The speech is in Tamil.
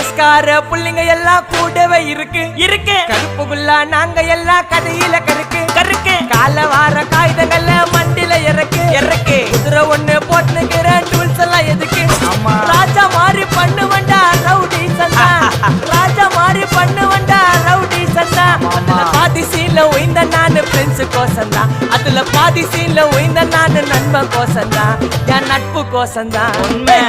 வயசுக்கார புள்ளைங்க எல்லாம் கூடவே இருக்கு. இருக்கு. கருப்புக்குள்ள நாங்க எல்லாம் கதையில கருக்கு. கருக்கு. கால வார காகிதங்கள்ல மண்டில இறக்கு. இறக்கு. குதிரை ஒண்ணு போட்டுக்கிற டூல்ஸ் எல்லாம் எதுக்கு? ஆமா. ராஜா மாதிரி பண்ணுவண்டா ரவுடி சந்தா ராஜா மாதிரி பண்ணுவண்டா ரவுடி சந்தா அதுல பாதி சீன்ல உயிந்த நானு ஃப்ரெண்ட்ஸ் கோசந்தா அதுல பாதி சீன்ல உயிந்த நானு நண்பன் கோசந்தா என் நட்பு கோசந்தா உண்மை.